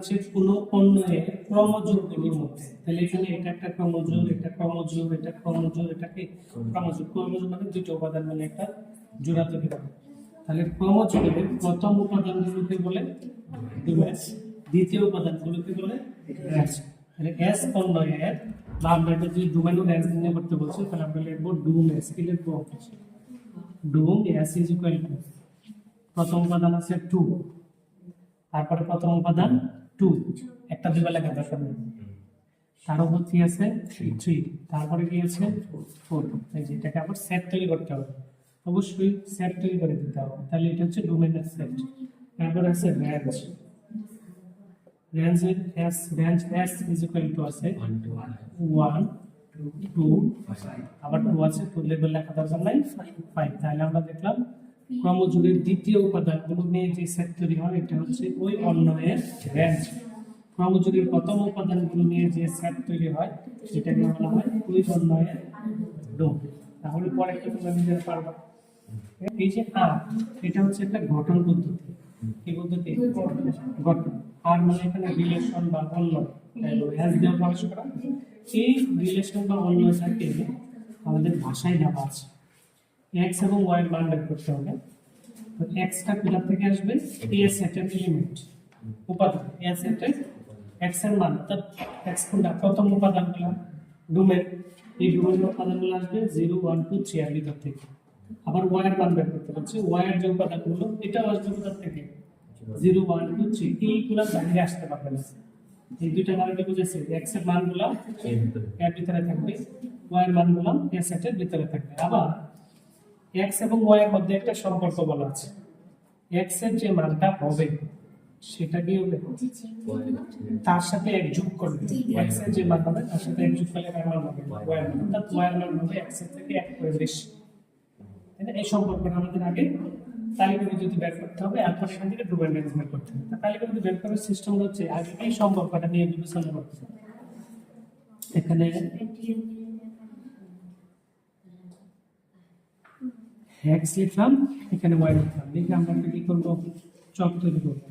হচ্ছে কোনো পণ্যের ক্রমযোগগুলোর মধ্যে। তাহলে এখানে এটা একটা ক্রমযোগ, এটা ক্রমযোগ এটা ক্রমযোগ, এটাকে ক্রমযোগ। ক্রমযোগ মানে দুটো উপাদান মানে একটা জোড়া তৈরি করে তাহলে ক্রমযোগের প্রথম উপাদানগুলোকে বলে ডোমেস দ্বিতীয় উপাদানগুলোকে বলে র্যাস তাহলে এস পণ্যের বা আমরা এটা যদি ডোমেন ও র্যাস নিয়ে করতে বলছি, তাহলে আমরা লিখব ডুম এস কি লিখব? Dom S is equal to প্রথম উপাদান আছে টু তারপরে প্রথম উপাদান টু একটা দুইবার লেখা দরকার নেই। তার উপর কি আছে থ্রি তারপরে কি আছে? ফোর এই যে এটাকে আবার সেট তৈরি করতে হবে। অবশ্যই সেট তৈরি করে দিতে হবে। তাহলে এটা হচ্ছে ডোমেনের সেট তারপর আছে range range S range S is equal to আছে ওয়ান টু আবার টু আছে টু লেভেল লেখা দরকার নাই। ফাইভ তাহলে আমরা দেখলাম ক্রমযুগের দ্বিতীয় উপাদানগুলো নিয়ে যে সেট তৈরি হয়, এটা হচ্ছে ওই অন্যয়ের রেঞ্জ ক্রমযুগের প্রথম উপাদানগুলো নিয়ে যে সেট তৈরি হয়, সেটাকে বলা হয় ওই অন্যয়ের ডোম তাহলে পরে তোমরা নিজেরা পারবা? এই যে আর, এটা হচ্ছে একটা গঠন পদ্ধতি। কি পদ্ধতি? গঠন। আর মানে এখানে রিলেশন বা অন্য হ্যাজ দেওয়া করা। এই রিলেশন বা অন্য থাকে আমাদের ভাষায় দেওয়া আছে। এক্স এবং ওয়াই এর মান বের করতে হবে। তো এক্সটা কোথা থেকে আসবে? এ সেটের এলিমেন্ট উপাদান। এ সেটের এক্সের মান। অর্থাৎ এক্স কোনটা? প্রথম উপাদানগুলো ডোমেন। এই ডোমেন উপাদানগুলো আসবে জিরো ওয়ান টু থ্রি এর ভিতর থেকে। আবার ওয়াই এর মান বের করতে হচ্ছে ওয়াই এর যে উপাদানগুলো এটাও আসবে কোথা থেকে? জিরো ওয়ান টু থ্রি এইগুলো বাইরে আসতে পারবে না। এই দুইটা কারণে বুঝেছি? এক্সের মানগুলো এর ভিতরে। থাকবে। ওয়াই এর মানগুলো এ সেটের ভিতরে থাকবে। আবার এক্স এবং ওয়াই এর মধ্যে একটা সম্পর্ক বলা আছে। এক্সের যে মানটা হবে, সেটা কি হবে? তার সাথে এক যোগ করবে এক্সের যে মান হবে, তার সাথে এক যোগ করলে কার মান হবে। ওয়াই এর অর্থাৎ ওয়াই এর মান হবে এক্সের থেকে এক করে বেশি? এই সম্পর্কটা আমাদের আগে তালিকা যদি বের করতে হবে, এরপর এখান থেকে ডোমেন ম্যানেজমেন্ট করতে হবে। তালিকা যদি বের করার সিস্টেম হচ্ছে, আগে এই সম্পর্কটা নিয়ে বিবেচনা করতে হবে। এখানে এক্স লিখলাম, এখানে ওয়াই লিখলাম। লিখে আমরা একটা কি করব? তৈরি করব।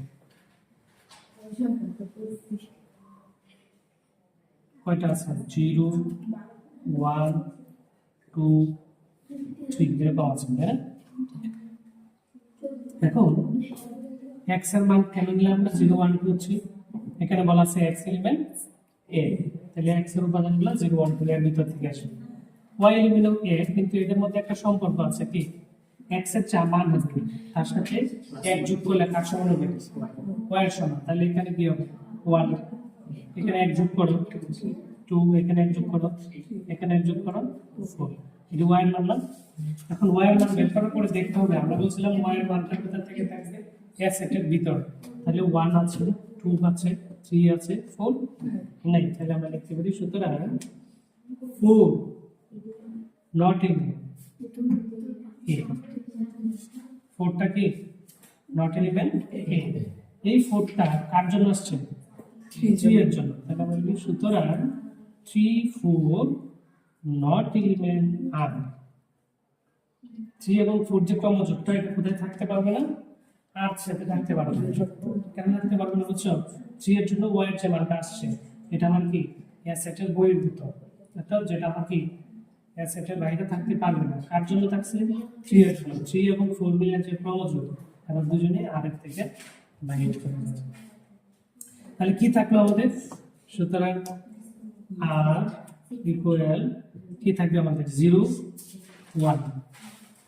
কয়টা আছে? জিরো ওয়ান টু থ্রি এরকম আছে হ্যাঁ? এখন এক্সের মান কেন নিলাম আমরা জিরো ওয়ান টু থ্রি এখানে বলা আছে এক্স এলিমেন্ট এ তাহলে এক্সের উপাদানগুলো জিরো ওয়ান টু এর ভিতর থেকে আসবে। ওয়াই এলিমেন্ট এ কিন্তু এদের মধ্যে একটা সম্পর্ক আছে কি? এক্সের চা মান হবে তার সাথে এক যোগ করলে কার সমান হবে ওয়াই এর সমান। তাহলে এখানে কি হবে? ওয়ান এখানে এক যোগ করো। টু এখানে এক যোগ করো। এখানে এক যোগ করো। ফোর এটা ওয়াই এর মান এখন ওয়াই এর মান বের করার পরে দেখতে হবে। আমরা বলছিলাম ওয়াই এর মানটা কোথা থেকে থাকবে? এ সেটের ভিতর। তাহলে ওয়ান আছে টু আছে থ্রি আছে ফোর নাই। তাহলে আমরা লিখতে পারি সুতরাং ফোর নট ইন এ ফোরটা কি? নট ইলেভেন এ এই ফোরটা কার জন্য আসছে? থ্রি এর জন্য। তাহলে আমরা লিখি সুতরাং three four not eleven R. Three এবং ফোর যে ক্রমযোগটা এটা কোথায় থাকতে পারবে না? আর সাথে থাকতে পারবে না। কেন থাকতে পারবে না বুঝছ? থ্রি এর জন্য ওয়াই এর যে মানটা আসছে এটা আমার কি? অ্যাসেটের বহির্ভূত। অর্থাৎ যেটা আমার কি? অ্যাসেটের বাইরে থাকতে পারবে না। কার জন্য থাকছে? থ্রি এর জন্য। থ্রি এবং ফোর মিলিয়ন যে ক্রমযোগ এবার দুজনে আরেক থেকে বাইরে চলে যাবে। তাহলে কি থাকল আমাদের? সুতরাং আর ইকুয়াল কি থাকবে আমাদের? জিরো ওয়ান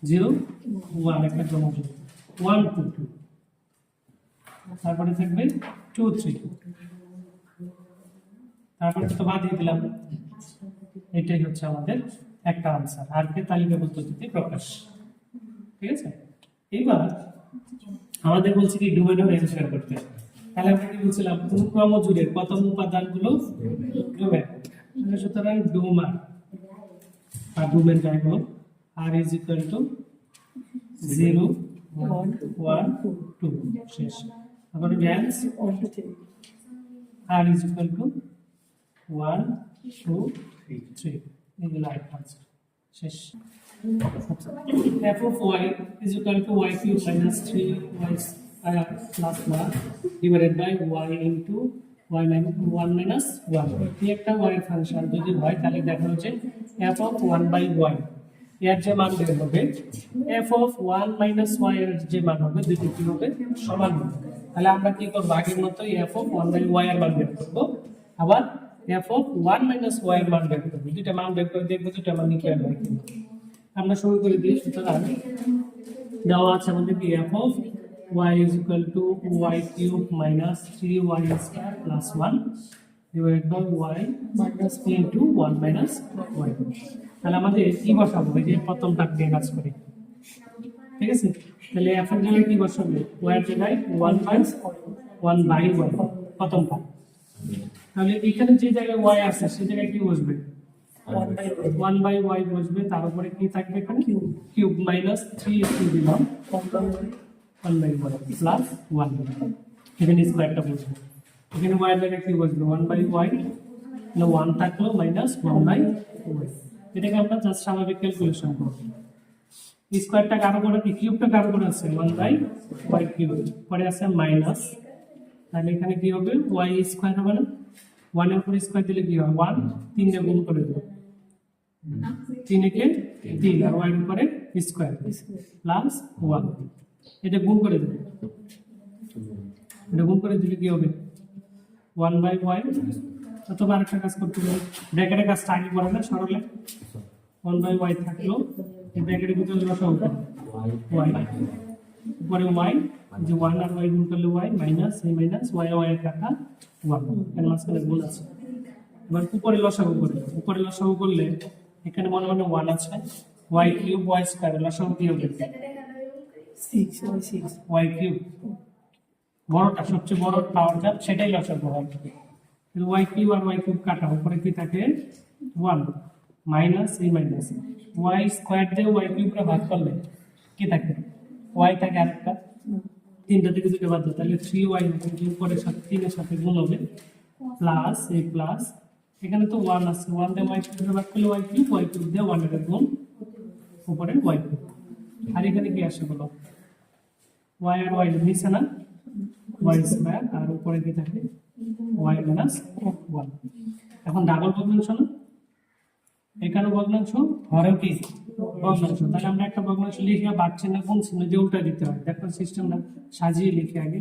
জিরো ওয়ান একটা ক্রমযোগ ওয়ান টু টু তারপরে থাকবে টু থ্রি তারপরে তো বাদ দিয়ে দিলাম। এটাই হচ্ছে আমাদের একটা আনসার আর কে তালিকা পদ্ধতিতে প্রকাশ। ঠিক আছে? এবার আমাদের বলছি কি ডোমেন ও রেঞ্জ করতে। তাহলে আমরা কি বলছিলাম? অনুক্রম জুড়ে প্রথম উপাদানগুলো ডোমেন সুতরাং ডোমার বা ডোমেন যাই হোক R is equal to zero one two শেষ। তারপরে range R is equal to one two three শেষ। F of y, is equal to y cube minus 3 y plus one divided by Y into Y minus one minus one একটা Y function যদি হয় তাহলে দেখা হচ্ছে F of one by Y এর যে মান বের হবে F of one minus Y এর যে মান হবে দুটি কি হবে? সমান হবে। তাহলে আমরা কি করব? আগের মতোই F of one by Y এর মান বের করব। আবার F of one minus Y মান বের করব দুইটা মান বের করে দেখব, দুইটা মান নিচে হয় কিনা আমরা শুরু করে দিই সুতরাং দেওয়া আছে আমাদের কি F of y is equal to y cube minus 3y square plus 1 divided by y minus 3 into 1 minus y. তাহলে আমাদের কি বসাবো? এই যে প্রথমটা দিয়ে কাজ করি। ঠিক আছে? তাহলে f এর জায়গায় কি বসাবো? এর জায়গায় 1 বাই 1 বাই y প্রথমটা তাহলে এখানে যে জায়গায় y আছে সেই জায়গায় কি বসবে? 1 বাই y. বসবে তার উপরে কি থাকবে এখানে? কিউব মাইনাস 3 একটু দিলাম 1 বাই y প্লাস 1 এখানে স্কয়ারটা বসবে। এখানে এর জায়গায় কি বসবে? 1 বাই y না 1 থাকল মাইনাস 1 বাই y এটাকে আমরা জাস্ট স্বাভাবিক ক্যালকুলেশন করব। স্কয়ারটা কারও করে কি কিউবটা কারও করে আছে? 1 বাই y কিউব পরে আছে মাইনাস তাহলে এখানে কি হবে? y স্কয়ার হবে না? 1 এর উপর স্কয়ার দিলে কি হয়? 1 3 দিয়ে গুণ করে দেব। 3 একে 3 আর এর উপরে স্কয়ার। প্লাস 1 এটা গুণ করে দেব। এটা গুণ করে দিলে কি হবে? 1 বাই y অথবা আরেকটা কাজ করতে পারি ব্র্যাকেটের কাজটা আগে করে না সরলে। 1 বাই y থাকল। এই ব্র্যাকেটের ভিতরে করব y উপরে y যে 1 আর y গুণ করলে y মাইনাস, এই মাইনাস y এর কাটা 1 এর মাঝখানে গুণ আছে। এবার উপরে লসাগু করি। উপরে লসাগু করলে এখানে মনে মনে 1 আছে। y কিউব y স্কয়ার লসাগু six. y কিউব বড়টা সবচেয়ে বড় পাওয়ার যা সেটাই লসাগু হবে y কিউব আর y কিউব কাটা। উপরে কি থাকে? 1 মাইনাস এই মাইনাস y স্কয়ার দিয়ে y কিউবটা ভাগ করলে কি থাকে? y থাকে আরেকটা। তিনটা থেকে দুটো বাদ দাও তাহলে থ্রি ওয়াই উপরের সাথে তিনের সাথে গুণ হবে। প্লাস এই প্লাস এখানে তো ওয়ান আছে ওয়ান দিয়ে ওয়াই কিউব ভাগ করলে ওয়াই কিউব? ওয়াই কিউব দিয়ে ওয়ানের গুণ উপরে ওয়াই কিউব। আর এখানে কি আসে বলো? ওয়াই আর ওয়াই নিচে না? ওয়াই স্কয়ার আর উপরে কি থাকে? ওয়াই মাইনাস ওয়ান এখন ডাবল ভগ্নাংশ না এখানে ভগ্নাংশ ঘরেও কি? ভগ্নাংশ তাহলে আমরা একটা ভগ্নাংশ লিখে বাদ চিহ্ন কোন চিহ্ন দিয়ে উল্টা দিতে হয়? দেখো সিস্টেমটা সাজিয়ে লিখে আগে।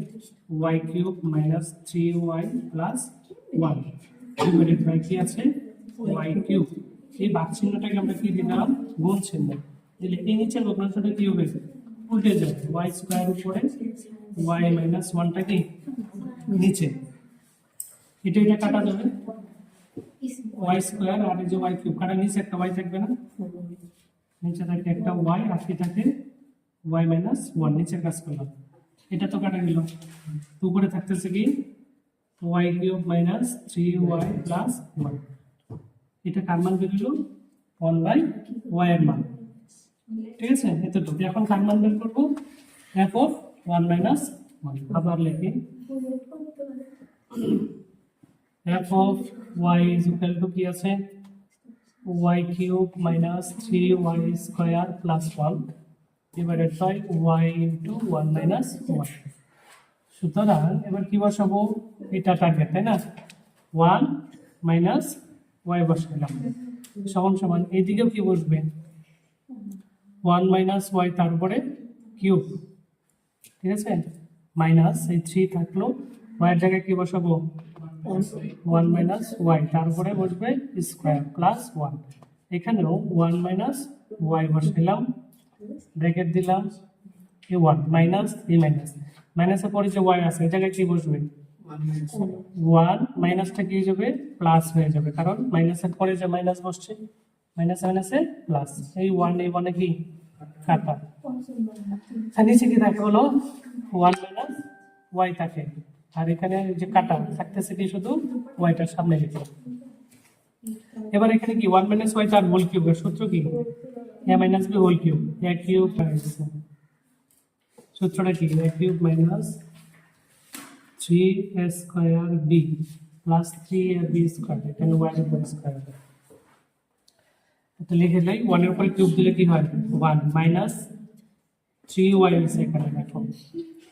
Y cube minus three y plus one divided by কি আছে? ওয়াই কিউব এই বাদ চিহ্নটাকে আমরা কি দিলাম? গুণ চিহ্ন। দিলে এই নিচের ভগ্নাংশটা কি হবে? উল্টে যাবে। ওয়াই স্কোয়ার উপরে ওয়াই মাইনাস ওয়ানটা কি নিচে। এটা এটা কাটা যাবে। ওয়াই স্কোয়ার আর এই যে ওয়াই কিউব কাটা নিচে একটা ওয়াই থাকবে না? নিচে থাকে একটা ওয়াই আর কি থাকে? ওয়াই মাইনাস ওয়ান নিচের কাজ করলাম এটা তো কাটা গেল। তো উপরে থাকতেছে কি? Y cube minus three y plus one এটা কার মান বেরোলো ওয়ান বাই ওয়াই এর মান। ঠিক আছে? এতটুকু। এখন কার মান বের করব? এফ অফ ওয়ান মাইনাস আবার লিখি। F of y is equal to কি আছে? Y y cube minus 3y square plus 1 divided by y into 1 minus 1 সুতরাং এবার কি বসাবো? এটা টার্গেট তাই না? 1 মাইনাস y বসালাম সমান সমান এইদিকেও কি বসবে? 1 মাইনাস y তারপরে কিউব ঠিক আছে? মাইনাস এই 3 থাকল। এর জায়গায় কি বসাবো? ওয়ান মাইনাস ওয়াই তারপরে বসবে স্কোয়ার প্লাস ওয়ান এখানেও ওয়ান মাইনাস ওয়াই বসাইলাম ব্র্যাকেট দিলাম, a one minus a minus মাইনাসের পরে যে ওয়াই আছে, এই জায়গায় কি বসবে? ওয়ান মাইনাসটা কি হয়ে যাবে? প্লাস হয়ে যাবে, কারণ মাইনাসের পরে যে মাইনাস বসছে মাইনাস মাইনাসে প্লাস এই ওয়ান এই ওয়ানে কি? কাটা। নিচে কি থাকে হলো ওয়ান মাইনাস ওয়াই থাকে। আর এখানে যে কাটা থাকতেছে কি শুধু ওয়াইটার সামনে লিখে এবার এখানে কি? ওয়ান মাইনাস ওয়াই তার হোল কিউব সূত্র কি? A minus b whole cube a cube সূত্রটা কি? A cube minus three a square b plus three a b square এখানে এর উপর স্কোয়ার এটা লিখে লাই ওয়ানের উপরে কিউব দিলে কি হয়? ওয়ান মাইনাস থ্রি ওয়াই এখানে, দেখো।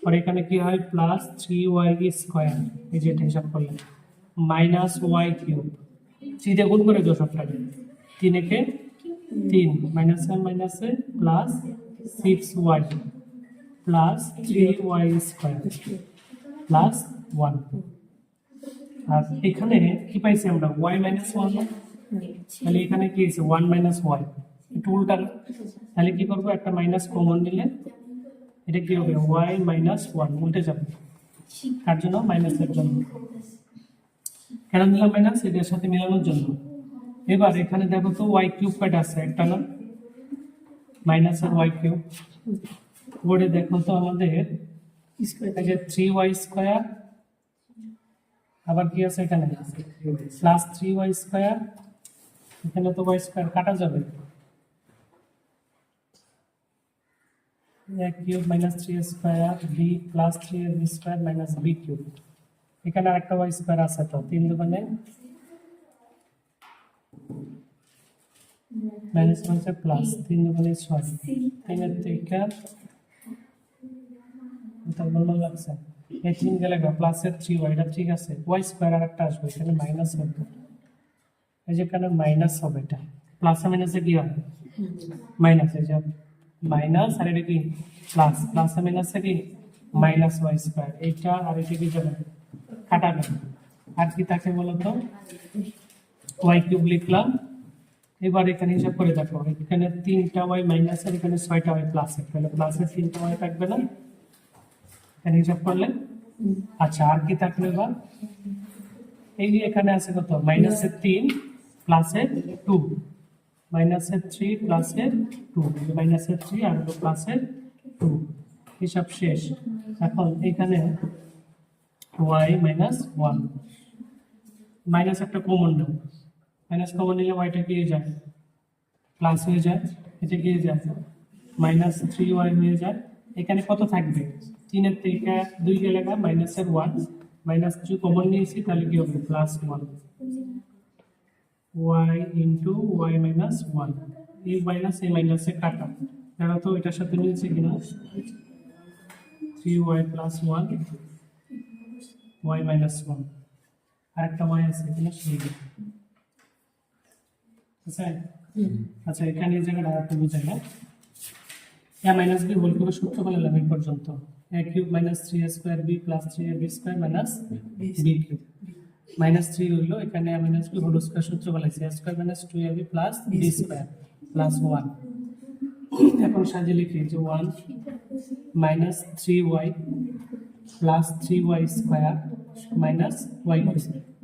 আর এখানে কি হয়? প্লাস থ্রি ওয়াই স্কোয়ার এই যে হিসাব করলেন মাইনাস ওয়াই কিউব থ্রি দিয়ে গুণ করে দিও সবটাকে তিন একে তিন। মাইনাসে মাইনাসে plus six y plus three y square plus one আর এখানে কি পাইছি আমরা? ওয়াই মাইনাস ওয়ান তাহলে এখানে কি আছে ওয়ান মাইনাস ওয়াই একটু উল্টা তাহলে কি করব? একটা মাইনাস কমন নিলে এটা কি হবে? ওয়াই মাইনাস ওয়ান উল্টে যাবে। কার জন্য? মাইনাসের জন্য। কেন দিলাম মাইনাস এটার সাথে মেলানোর জন্য। এবার এখানে দেখো তো ওয়াই কিউব কয়টা আছে একটা না? মাইনাস আর ওয়াই কিউব বোর্ডে দেখো তো আমাদের থ্রি ওয়াই স্কোয়ার আবার কি আছে? এখানে প্লাস থ্রি ওয়াই স্কোয়ার এখানে তো ওয়াই স্কোয়ার কাটা যাবে। এক cube minus three square b plus three b square minus b cube এখানে আরেকটা ওয়াই স্কোয়ার আছে তো, তিন দোকানে মাইনাস হচ্ছে প্লাস তিন দোকানে ছয়। তিনের থেকে নর্মাল লাগছে? এই তিন গেলে প্লাসের থ্রি ওয়াই এটা ঠিক আছে। ওয়াই স্কোয়ার আর একটা আসবে, এখানে মাইনাস হবে। এই যে এখানে মাইনাস হবে এটা? প্লাসে মাইনাসে কি হয় মাইনাস এই যে মাইনাস আর এটা কি? প্লাস প্লাসে মাইনাসে কি? মাইনাস ওয়াই স্কোয়ার এইটা আর এটা কি যাবে কাটা যাবে আর কি থাকে বলতো? ওয়াই কিউব লিখলাম। এবার এখানে হিসাব করে দেখো। এখানে তিনটা ওয়াই মাইনাস আর এখানে ছয়টা ওয়াই প্লাস তাহলে প্লাসের তিনটা ওয়াই থাকবে না। এখানে হিসাব করলে? আচ্ছা আর কি থাকল এবার? এই এখানে আছে কত? মাইনাসের তিন প্লাসের টু মাইনাসের থ্রি প্লাসের টু মাইনাসের থ্রি আর হলো প্লাসের টু হিসাব শেষ। এখন এখানে ওয়াই মাইনাস ওয়ান মাইনাস একটা কমন নেব। মাইনাস কমন নিলে ওয়াইটা হয়ে যায়? প্লাস হয়ে যায়। এটা হয়ে যায়? মাইনাস থ্রি ওয়াই হয়ে যায়। এখানে কত থাকবে? তিনের থেকে দুই গেলে মাইনাসের ওয়ান মাইনাস থ্রি কমন নিয়েছি, তাহলে কি হবে? Plus one y into y minus one এই মাইনাস এই মাইনাসে কাটা। দেখো তো এটার সাথে মিলছে কিনা? Three y plus one y minus one আরেকটা ওয়াই আছে কিনা সেই আচ্ছা? আচ্ছা এখানে এই জায়গাটা আরেকটু বুঝাই না। এ মাইনাস বি হোল করে সূত্র বলে লাভ এই পর্যন্ত a cube minus three square b plus three a b square minus b cube minus three হইল এখানে মাইনাস বি হোল স্কোয়ার সূত্র বলেছে a square minus two a plus b square plus one এখন সাজিয়ে লিখি যে one minus three y plus three y square minus y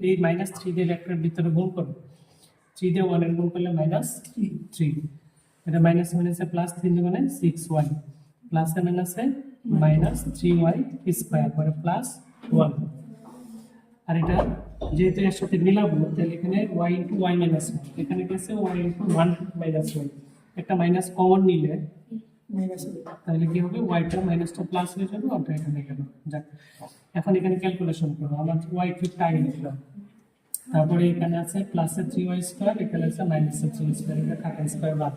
এই minus three দিয়ে একটা ভিতরে গুণ করো। থ্রি দিয়ে ওয়ানের গুণ করলে মাইনাস থ্রি এটা মাইনাস মাইনাসে প্লাস তিন মানে সিক্স ওয়াই প্লাসে মাইনাসে মাইনাস থ্রি ওয়াই স্কোয়ার করে প্লাস ওয়ান আর এটা যেহেতু এর সাথে মিলাবো তাহলে এখানে ওয়াই ইন্টু ওয়াই মাইনাস এখানে গেছে y into one minus y একটা মাইনাস কমন নিলে তাহলে কি হবে? ওয়াইটা মাইনাসটা প্লাস হয়ে যাবে ওটা এখানে গেল। যাক এখন এখানে ক্যালকুলেশন করব আমার ওয়াই কিউবটা আগে লিখলাম তারপরে এখানে আছে প্লাসের থ্রি ওয়াই স্কোয়ার এখানে আছে মাইনাসের থ্রি স্কোয়ার এটা কাটা স্কোয়ার বাদ।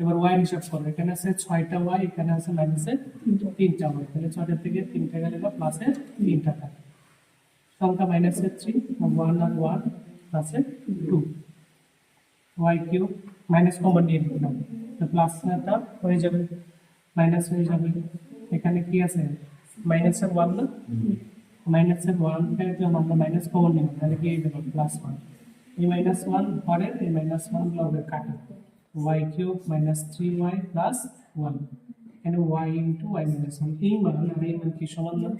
এবার ওয়াই হিসাব করো। এখানে আছে ছয়টা ওয়াই এখানে আছে মাইনাসের তিনটা ওয়াই তাহলে ছয়টা থেকে তিনটা গেলে প্লাসের তিনটা থাকে। সংখ্যা মাইনাসের থ্রি ওয়ান আর ওয়ান প্লাসের two y cube minus common নিয়ে নিলাম তো প্লাসটা হয়ে যাবে মাইনাস হয়ে যাবে। এখানে কি আছে? মাইনাসের ওয়ান না? মাইনাসের ওয়ান থেকে আমরা মাইনাস কমন নিব তাহলে কি হয়ে যাবে? প্লাস ওয়ান এই মাইনাস ওয়ান পরে এই মাইনাস ওয়ান হবে কাটা। Y cube minus three y plus one এখানে y into y minus one এই মান আর এই মান কি সমান না?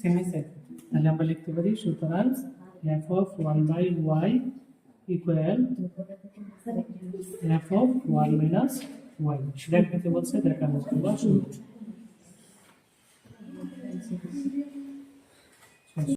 সেম আছে তাহলে আমরা লিখতে পারি সুতরাং f of one by y equal f of one minus y দেখাতে বলছে দেখানো